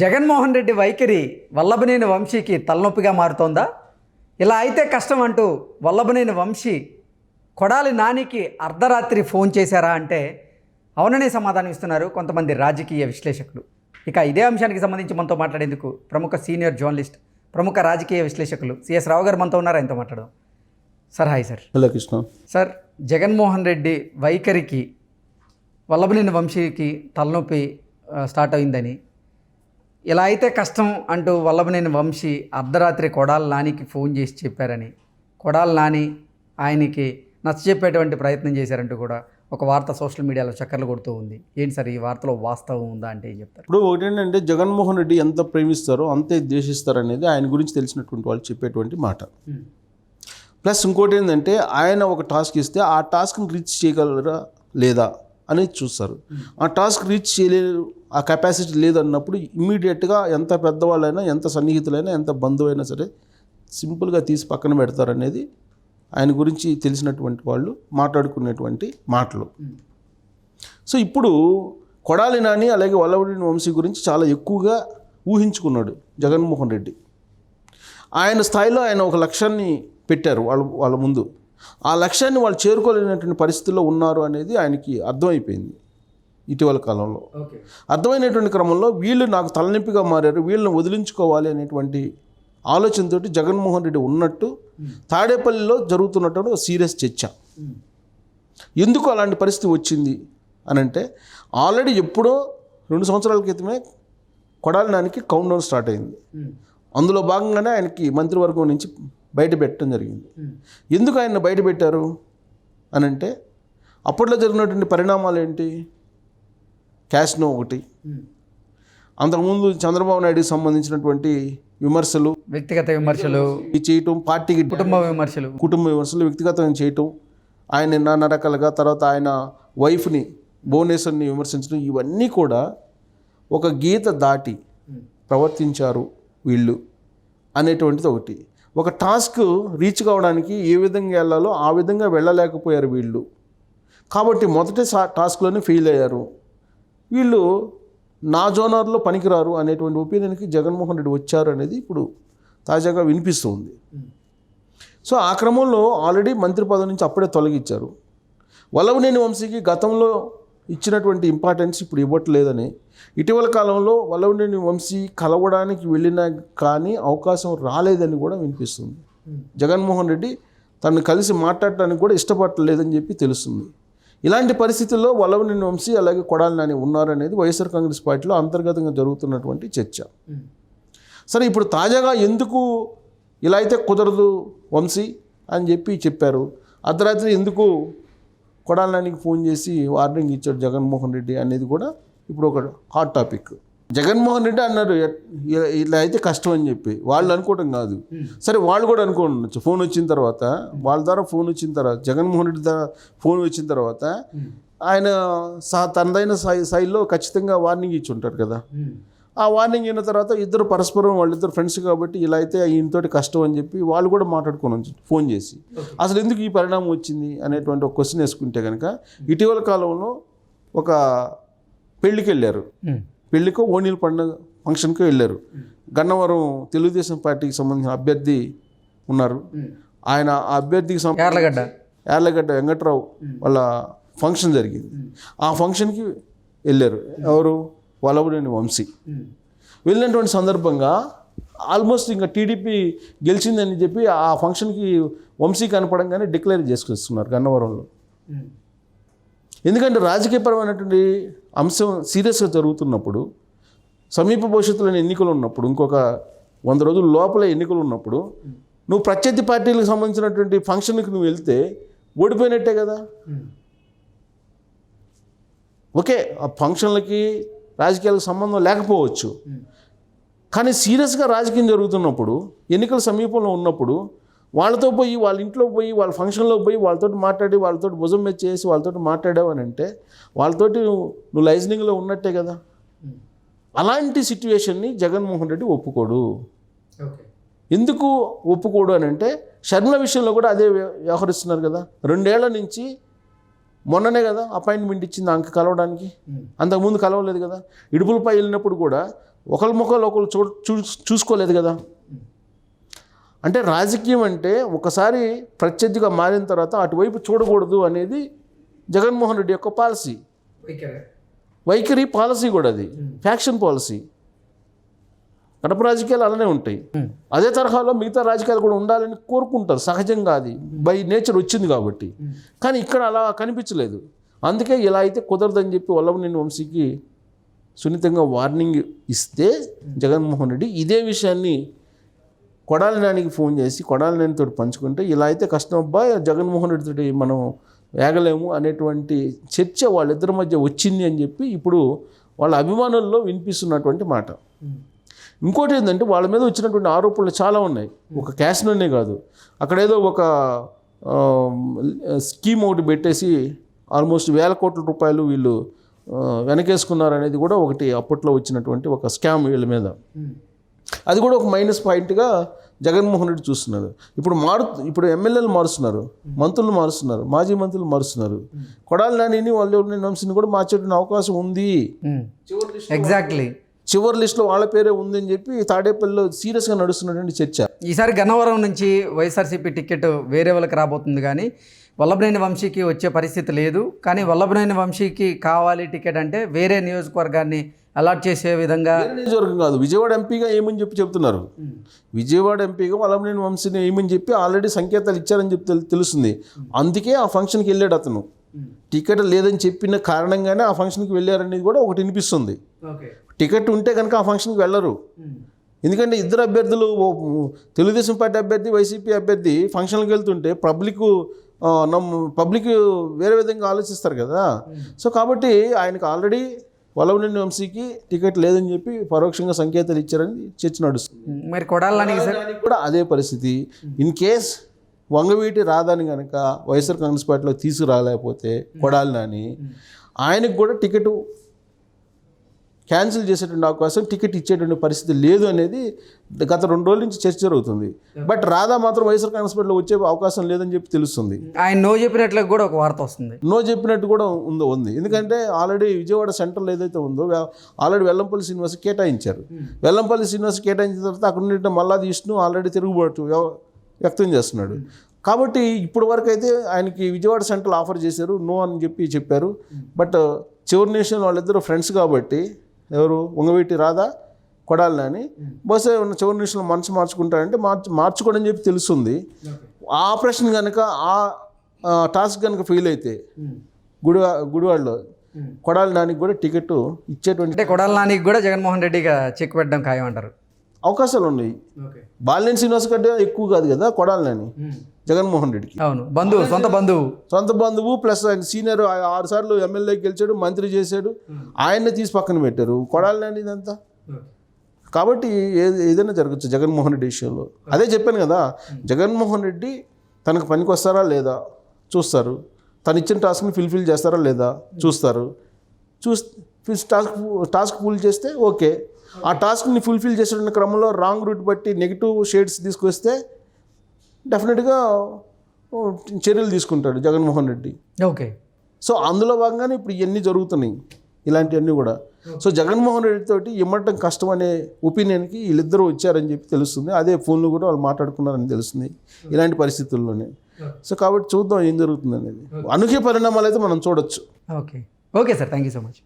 జగన్మోహన్ రెడ్డి వైఖరి వల్లభనేని వంశీకి తలనొప్పిగా మారుతోందా? ఇలా అయితే కష్టం అంటూ వల్లభనేని వంశీ కొడాలి నానికి అర్ధరాత్రి ఫోన్ చేశారా అంటే అవుననే సమాధానం ఇస్తున్నారు కొంతమంది రాజకీయ విశ్లేషకులు. ఇక ఇదే అంశానికి సంబంధించి మనతో మాట్లాడేందుకు ప్రముఖ సీనియర్ జర్నలిస్ట్ ప్రముఖ రాజకీయ విశ్లేషకులు సిఎస్ రావు గారు మనతో ఉన్నారు. ఆయనతో మాట్లాడదాం. Sir hi sir. Hello Krishna. Sir Jaganmohan Reddy వైఖరికి వల్లభనేని వంశీకి తలనొప్పి స్టార్ట్ అయిందని ఇలా అయితే కష్టం అంటూ వల్లభనేని వంశీ అర్ధరాత్రి కొడాల నానికి ఫోన్ చేసి చెప్పారని. కొడాల నాని ఆయనకి నచ్చజెప్పేటువంటి ప్రయత్నం చేశారంటూ కూడా ఒక వార్త సోషల్ మీడియాలో చక్కర్లు కొడుతూ ఉంది. ఏంటి సార్ ఈ వార్తలో వాస్తవం ఉందా అంటే ఏం చెప్తారు? ఇప్పుడు ఒకటి ఏంటంటే జగన్మోహన్ రెడ్డి ఎంత ప్రేమిస్తారో అంతే ద్వేషిస్తారు అనేది ఆయన గురించి తెలిసినటువంటి వాళ్ళు చెప్పేటువంటి మాట. ప్లస్ ఇంకోటి ఏంటంటే ఆయన ఒక టాస్క్ ఇస్తే ఆ టాస్క్ని రీచ్ చేయగలరా లేదా అనేది చూస్తారు. ఆ టాస్క్ రీచ్ చేయలేరు ఆ కెపాసిటీ లేదన్నప్పుడు ఇమ్మీడియట్గా ఎంత పెద్దవాళ్ళైనా ఎంత సన్నిహితులైనా ఎంత బంధువైనా సరే సింపుల్గా తీసి పక్కన పెడతారనేది ఆయన గురించి తెలిసినటువంటి వాళ్ళు మాట్లాడుకునేటువంటి మాటలు. సో ఇప్పుడు కొడాలి నాని అలాగే వల్లవడిని వంశీ గురించి చాలా ఎక్కువగా ఊహించుకున్నాడు జగన్మోహన్ రెడ్డి. ఆయన స్థాయిలో ఆయన ఒక లక్ష్యాన్ని పెట్టారు వాళ్ళ వాళ్ళ ముందు. ఆ లక్ష్యాన్ని వాళ్ళు చేరుకోలేనటువంటి పరిస్థితుల్లో ఉన్నారు అనేది ఆయనకి అర్థమైపోయింది. ఇటీవల కాలంలో. అర్థమైనటువంటి క్రమంలో వీళ్ళు నాకు తలనొప్పిగా మారారు వీళ్ళని వదిలించుకోవాలి అనేటువంటి ఆలోచనతో జగన్మోహన్ రెడ్డి ఉన్నట్టు తాడేపల్లిలో జరుగుతున్నటువంటి ఒక సీరియస్ చర్చ. ఎందుకు అలాంటి పరిస్థితి వచ్చింది అని అంటే ఆల్రెడీ ఎప్పుడో రెండు సంవత్సరాల క్రితమే కొడాలి నానికి కౌంట్ డౌన్ స్టార్ట్ అయింది. అందులో భాగంగానే ఆయనకి మంత్రివర్గం నుంచి బయట పెట్టడం జరిగింది. ఎందుకు ఆయన బయట పెట్టారు అని అంటే అప్పట్లో జరిగినటువంటి పరిణామాలు ఏంటి? క్యాష్నో ఒకటి. అంతకుముందు చంద్రబాబు నాయుడుకి సంబంధించినటువంటి విమర్శలు వ్యక్తిగత విమర్శలు చేయటం పార్టీకి కుటుంబ విమర్శలు. కుటుంబ విమర్శలు వ్యక్తిగతంగా చేయటం ఆయన నానా రకాలుగా తర్వాత ఆయన వైఫ్ని భువనేశ్వర్ని విమర్శించడం ఇవన్నీ కూడా ఒక గీత దాటి ప్రవర్తించారు వీళ్ళు అనేటువంటిది ఒకటి. ఒక టాస్క్ రీచ్ కావడానికి ఏ విధంగా వెళ్ళాలో ఆ విధంగా వెళ్ళలేకపోయారు వీళ్ళు. కాబట్టి మొదటి టాస్క్లోనే ఫెయిల్ అయ్యారు. వీళ్ళు నా జోనర్లో పనికిరారు అనేటువంటి ఒపీనియన్కి జగన్మోహన్ రెడ్డి వచ్చారు అనేది ఇప్పుడు తాజాగా వినిపిస్తుంది. సో ఆ క్రమంలో ఆల్రెడీ మంత్రి పదవి నుంచి అప్పుడే తొలగించారు. వల్లభనేని వంశీకి గతంలో ఇచ్చినటువంటి ఇంపార్టెన్స్ ఇప్పుడు ఇవ్వట్లేదని ఇటీవల కాలంలో వల్లభనేని వంశీ కలవడానికి వెళ్ళినా కానీ అవకాశం రాలేదని కూడా వినిపిస్తుంది. జగన్మోహన్ రెడ్డి తనను కలిసి మాట్లాడటానికి కూడా ఇష్టపడలేదని చెప్పి తెలుస్తుంది. ఇలాంటి పరిస్థితుల్లో వల్లభనేని వంశీ అలాగే కొడాలి నాని ఉన్నారనేది వైఎస్ఆర్ కాంగ్రెస్ పార్టీలో అంతర్గతంగా జరుగుతున్నటువంటి చర్చ. సరే ఇప్పుడు తాజాగా ఎందుకు ఇలా అయితే కుదరదు వంశీ అని చెప్పి చెప్పారు. అర్ధరాత్రి ఎందుకు కొడాలనానికి ఫోన్ చేసి వార్నింగ్ ఇచ్చాడు జగన్మోహన్ రెడ్డి అనేది కూడా ఇప్పుడు ఒక హాట్ టాపిక్. జగన్మోహన్ రెడ్డి అన్నారు ఇట్లా ఇలా- అయితే కష్టం అని చెప్పి. వాళ్ళు అనుకోవడం కాదు. సరే వాళ్ళు కూడా అనుకోవచ్చు ఫోన్ వచ్చిన తర్వాత వాళ్ళ ద్వారా ఫోన్ వచ్చిన తర్వాత జగన్మోహన్ రెడ్డి ద్వారా ఫోన్ వచ్చిన తర్వాత ఆయన సా తనదైన స్థాయి స్థాయిలో ఖచ్చితంగా వార్నింగ్ ఇచ్చి ఉంటారు కదా. ఆ వార్నింగ్ అయిన తర్వాత ఇద్దరు పరస్పరం వాళ్ళిద్దరు ఫ్రెండ్స్ కాబట్టి ఇలా అయితే ఈయనతోటి కష్టం అని చెప్పి వాళ్ళు కూడా మాట్లాడుకోను ఫోన్ చేసి. అసలు ఎందుకు ఈ పరిణామం వచ్చింది అనేటువంటి ఒక క్వశ్చన్ వేసుకుంటే కనుక ఇటీవల కాలంలో ఒక పెళ్ళికి వెళ్ళారు పెళ్ళికో ఓణీల పండుగ ఫంక్షన్కి వెళ్ళారు. గన్నవరం తెలుగుదేశం పార్టీకి సంబంధించిన అభ్యర్థి ఉన్నారు. ఆయన ఆ అభ్యర్థికి యార్లగడ్డ. యార్లగడ్డ వెంకట్రావు వాళ్ళ ఫంక్షన్ జరిగింది. ఆ ఫంక్షన్కి వెళ్ళారు. ఎవరు? వల్లభనేని వంశీ. వెళ్ళినటువంటి సందర్భంగా ఆల్మోస్ట్ ఇంకా టీడీపీ గెలిచిందని చెప్పి ఆ ఫంక్షన్కి వంశీ కనపడంగానే డిక్లేర్ చేసుకొస్తున్నారు గన్నవరంలో. ఎందుకంటే రాజకీయపరమైనటువంటి అంశం సీరియస్గా జరుగుతున్నప్పుడు సమీప భవిష్యత్తులోని ఎన్నికలు ఉన్నప్పుడు ఇంకొక వంద రోజుల లోపల ఎన్నికలు ఉన్నప్పుడు నువ్వు ప్రత్యర్థి పార్టీలకు సంబంధించినటువంటి ఫంక్షన్కి నువ్వు వెళ్తే ఓడిపోయినట్టే కదా. ఓకే ఆ ఫంక్షన్లకి రాజకీయాలకు సంబంధం లేకపోవచ్చు. కానీ సీరియస్గా రాజకీయం జరుగుతున్నప్పుడు ఎన్నికల సమీపంలో ఉన్నప్పుడు వాళ్ళతో పోయి వాళ్ళ ఇంట్లో పోయి వాళ్ళ ఫంక్షన్లో పోయి వాళ్ళతో మాట్లాడి వాళ్ళతో భుజం మీద చేసి వాళ్ళతో మాట్లాడావు అని అంటే వాళ్ళతోటి నువ్వు లైజనింగ్లో ఉన్నట్టే కదా. అలాంటి సిట్యువేషన్ని జగన్మోహన్ రెడ్డి ఒప్పుకోడు. ఎందుకు ఒప్పుకోడు అని అంటే షర్మిల విషయంలో కూడా అదే వ్య- వ్యవహరిస్తున్నారు కదా. రెండేళ్ళ నుంచి మొన్ననే కదా అపాయింట్మెంట్ ఇచ్చింది ఆమెకి కలవడానికి. అంతకుముందు కలవలేదు కదా. ఇడుపులపై వెళ్ళినప్పుడు కూడా ఒకరి ముఖాలు ఒకరు చూ చూ చూసుకోలేదు కదా. అంటే రాజకీయం అంటే ఒకసారి ప్రత్యర్థిగా మారిన తర్వాత అటువైపు చూడకూడదు అనేది జగన్మోహన్ రెడ్డి యొక్క పాలసీ. వైఖరి. పాలసీ కూడా అది. ఫ్యాక్షన్ పాలసీ కడప రాజకీయాలు అలానే ఉంటాయి. అదే తరహాలో మిగతా రాజకీయాలు కూడా ఉండాలని కోరుకుంటారు. సహజంగా అది. బై నేచర్ వచ్చింది కాబట్టి. కానీ ఇక్కడ అలా కనిపించలేదు. అందుకే ఇలా అయితే కుదరదని చెప్పి వల్లభనేని వంశీకి సున్నితంగా వార్నింగ్ ఇస్తే జగన్మోహన్ రెడ్డి ఇదే విషయాన్ని కొడాలి నానికి ఫోన్ చేసి కొడాలి నానితో పంచుకుంటే ఇలా అయితే కష్టం అబ్బా జగన్మోహన్ రెడ్డితో మనం వేగలేము అనేటువంటి చర్చ వాళ్ళిద్దరి మధ్య వచ్చింది అని చెప్పి ఇప్పుడు వాళ్ళ అభిమానుల్లో వినిపిస్తున్నటువంటి మాట. ఇంకోటి ఏంటంటే వాళ్ళ మీద వచ్చినటువంటి ఆరోపణలు చాలా ఉన్నాయి. ఒక క్యాష్లోనే కాదు. అక్కడ ఏదో ఒక స్కీమ్ ఒకటి పెట్టేసి ఆల్మోస్ట్ వేల కోట్ల రూపాయలు వీళ్ళు వెనకేసుకున్నారు అనేది కూడా ఒకటి అప్పట్లో వచ్చినటువంటి ఒక స్కామ్ వీళ్ళ మీద. అది కూడా ఒక మైనస్ పాయింట్గా జగన్మోహన్ రెడ్డి చూస్తున్నారు. ఇప్పుడు మారు ఇప్పుడు ఎమ్మెల్యేలు మారుస్తున్నారు. మంత్రులు మారుస్తున్నారు. మాజీ మంత్రులు మారుస్తున్నారు. కొడాలి నానిని వాళ్ళు వంశీని కూడా మార్చేటువంటి అవకాశం ఉంది. ఎగ్జాక్ట్లీ చివరి లిస్టులో వాళ్ళ పేరే ఉందని చెప్పి తాడేపల్లిలో సీరియస్గా నడుస్తున్నటువంటి చర్చ. ఈసారి గన్నవరం నుంచి వైఎస్ఆర్సీపీ టికెట్ వేరే వాళ్ళకి రాబోతుంది కానీ వల్లభనేని వంశీకి వచ్చే పరిస్థితి లేదు. కానీ వల్లభనేని వంశీకి కావాలి టికెట్ అంటే వేరే నియోజకవర్గాన్ని అలాట్ చేసే విధంగా వేరే నియోజకవర్గం కాదు. విజయవాడ ఎంపీగా ఏమని చెప్పి చెప్తున్నారు? విజయవాడ ఎంపీగా వల్లభనేని వంశీని ఏమని చెప్పి ఆల్రెడీ సంకేతాలు ఇచ్చారని చెప్పి తెలు- తెలుస్తుంది. అందుకే ఆ ఫంక్షన్కి వెళ్ళాడు అతను. టికెట్ లేదని చెప్పిన కారణంగానే ఆ ఫంక్షన్కి వెళ్ళారనేది కూడా ఒకటి వినిపిస్తుంది. టికెట్ ఉంటే కనుక ఆ ఫంక్షన్కి వెళ్ళరు. ఎందుకంటే ఇద్దరు అభ్యర్థులు తెలుగుదేశం పార్టీ అభ్యర్థి వైసీపీ అభ్యర్థి ఫంక్షన్కి వెళ్తుంటే పబ్లిక్ నమ్ము పబ్లిక్ వేరే విధంగా ఆలోచిస్తారు కదా. సో కాబట్టి ఆయనకు ఆల్రెడీ వలవనేని వంశీకి టికెట్ లేదని చెప్పి పరోక్షంగా సంకేతాలు ఇచ్చారని చర్చ నడుస్తుంది. మరి కొడాలని కూడా అదే పరిస్థితి. ఇన్ కేస్ వంగవీటి రాదని కనుక వైఎస్ఆర్ కాంగ్రెస్ పార్టీలో తీసుకురాలేకపోతే కొడాలి నాని ఆయనకు కూడా టికెట్ క్యాన్సిల్ చేసేటువంటి అవకాశం టికెట్ ఇచ్చేటువంటి పరిస్థితి లేదు అనేది గత రెండు రోజుల నుంచి చర్చ జరుగుతుంది. బట్ రాధా మాత్రం వైఎస్ఆర్ కాంగ్రెస్ పార్టీలో వచ్చే అవకాశం లేదని చెప్పి తెలుస్తుంది. ఆయన నో చెప్పినట్లు కూడా ఒక వార్త వస్తుంది. నో చెప్పినట్టు కూడా ఉందో ఉంది. ఎందుకంటే ఆల్రెడీ విజయవాడ సెంట్రల్ ఏదైతే ఉందో ఆల్రెడీ వెల్లంపల్లి శ్రీనివాస్ కేటాయించారు. వెల్లంపల్లి శ్రీనివాస్ కేటాయించిన తర్వాత అక్కడ ఉండే మల్లాది విష్ణు ఆల్రెడీ తిరుగుబాటు వ్యక్తం చేస్తున్నాడు. కాబట్టి ఇప్పటి వరకు అయితే ఆయనకి విజయవాడ సెంట్రల్ ఆఫర్ చేశారు నో అని చెప్పి చెప్పారు. బట్ చివరి నేషన్ వాళ్ళిద్దరు ఫ్రెండ్స్ కాబట్టి ఎవరు? ఉంగవీటి రాధా కొడాలి అని బహుశా ఉన్న చివరి నిమిషంలో మనసు మార్చుకుంటారంటే మార్చు మార్చుకోవడం చెప్పి తెలుస్తుంది. ఆ ఆపరేషన్ కనుక ఆ టాస్క్ కనుక ఫెయిల్ అయితే గుడివా గుడివాడలో కొడాలి నానికి కూడా టికెట్ ఇచ్చేటువంటి అంటే కొడాల నానికి కూడా జగన్మోహన్ రెడ్డిగా చెక్ పెట్టడం ఖాయం అంటారు అవకాశాలు ఉన్నాయి. బాలినేని శ్రీనివాస్ కంటే ఎక్కువ కాదు కదా కొడాలి నాని. జగన్మోహన్ రెడ్డికి. అవును. బంధువు సొంత బంధువు. సొంత బంధువు ప్లస్ ఆయన సీనియర్ ఆ- ఆరు సార్లు ఎమ్మెల్యే గెలిచాడు మంత్రి చేశాడు. ఆయన్ని తీసి పక్కన పెట్టారు. కొడాలి నాని ఇదంతా. కాబట్టి ఏ- ఏదైనా జరగచ్చు జగన్మోహన్ రెడ్డి విషయంలో. అదే చెప్పాను కదా జగన్మోహన్ రెడ్డి తనకు పనికి వస్తారా లేదా చూస్తారు. తను ఇచ్చిన టాస్క్ని ఫుల్ఫిల్ చేస్తారా లేదా చూస్తారు. చూస్ టాస్క్ టాస్క్ ఫుల్ చేస్తే ఓకే. ఆ టాస్క్ని ఫుల్ఫిల్ చేసే క్రమంలో రాంగ్ రూట్ బట్టి నెగిటివ్ షేడ్స్ తీసుకొస్తే డెఫినెట్గా చర్యలు తీసుకుంటాడు జగన్మోహన్ రెడ్డి. ఓకే. సో అందులో భాగంగానే ఇప్పుడు ఇవన్నీ జరుగుతున్నాయి ఇలాంటివన్నీ కూడా. సో జగన్మోహన్ రెడ్డి తోటి ఇమ్మటం కష్టం అనే ఒపీనియన్కి వీళ్ళిద్దరూ వచ్చారని చెప్పి తెలుస్తుంది. అదే ఫోన్లు కూడా వాళ్ళు మాట్లాడుకున్నారని తెలుస్తుంది ఇలాంటి పరిస్థితుల్లోనే. సో కాబట్టి చూద్దాం ఏం జరుగుతుంది అనేది అనూహ్య పరిణామాలు అయితే మనం చూడొచ్చు. Okay. Okay sir thank you so much.